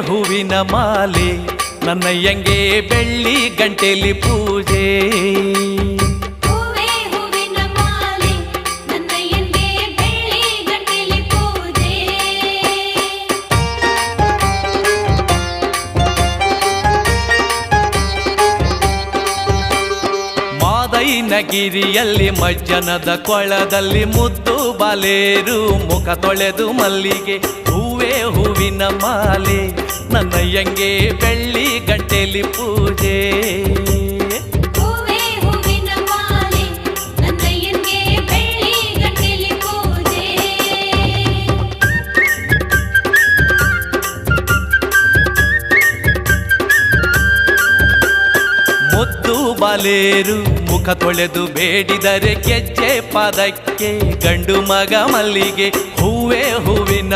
ಹೂವಿನ ಮಾಲೆ ನನ್ನಯ್ಯಂಗೆ ಬೆಳ್ಳಿ ಗಂಟೆಲಿ ಪೂಜೆ. ಹೂವೇ ಹೂವಿನ ಮಾಲೆ ನನ್ನಯ್ಯನ್ಗೆ ಬೆಳ್ಳಿ ಗಂಟೆಲಿ ಪೂಜೆ. ಗಿರಿಯಲ್ಲಿ ಮಜ್ಜನದ ಕೊಳದಲ್ಲಿ ಮುದ್ದು ಬಾಲೇರು ಮುಖ ತೊಳೆದು ಮಲ್ಲಿಗೆ ಹೂವೇ ಹೂವಿನ ಮಾಲೆ ನನ್ನ ಬೆಳ್ಳಿ ಗಂಟೆಲಿ ಪೂಜೆ. ನನ್ನಯ್ಯನ್ಗೆ ಬೆಳ್ಳಿ ಗಂಟೆಲಿ ಪೂಜೆ. ಬಾಲೇರು ಮುಖ ತೊಳೆದು ಬೇಡಿದರೆ ಗೆಜ್ಜೆ ಪದಕ್ಕೆ ಗಂಡು ಮಗ ಮಲ್ಲಿಗೆ ಹೂವೇ ಹೂವಿನ